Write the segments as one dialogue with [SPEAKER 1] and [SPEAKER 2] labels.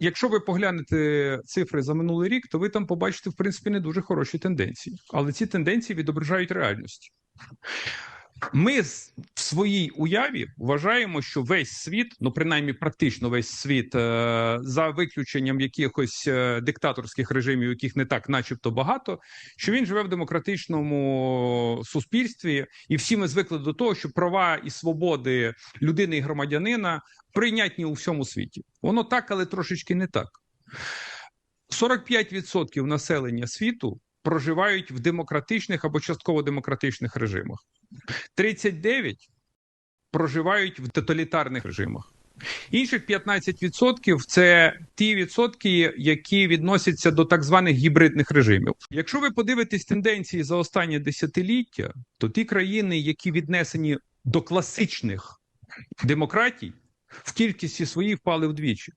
[SPEAKER 1] Якщо ви поглянете цифри за минулий рік, то ви там побачите в принципі не дуже хороші тенденції, але ці тенденції відображають реальність. Ми своїй уяві вважаємо, що весь світ, ну принаймні практично весь світ, е, за виключенням якихось е, диктаторських режимів, яких не так, начебто, багато, що він живе в демократичному суспільстві, і всі ми звикли до того, що права і свободи людини і громадянина прийнятні у всьому світі. Воно так, але трошечки не так. 45% населення світу проживають в демократичних або частково демократичних режимах. 39 проживають в тоталітарних режимах. Інших 15% – це ті відсотки, які відносяться до так званих гібридних режимів. Якщо ви подивитесь тенденції за останнє десятиліття, то ті країни, які віднесені до класичних демократій, в кількості своїй впали вдвічі.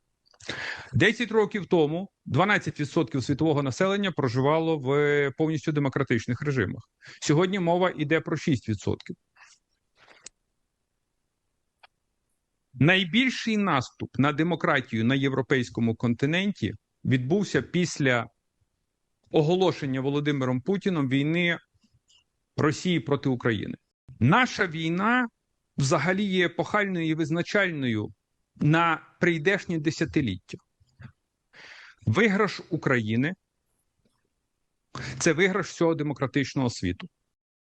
[SPEAKER 1] 10 років тому 12% світового населення проживало в повністю демократичних режимах. Сьогодні мова йде про 6%. Найбільший наступ на демократію на європейському континенті відбувся після оголошення Володимиром Путіном війни Росії проти України. Наша війна взагалі є епохальною і визначальною на прийдешнє десятиліття. Виграш України це виграш всього демократичного світу.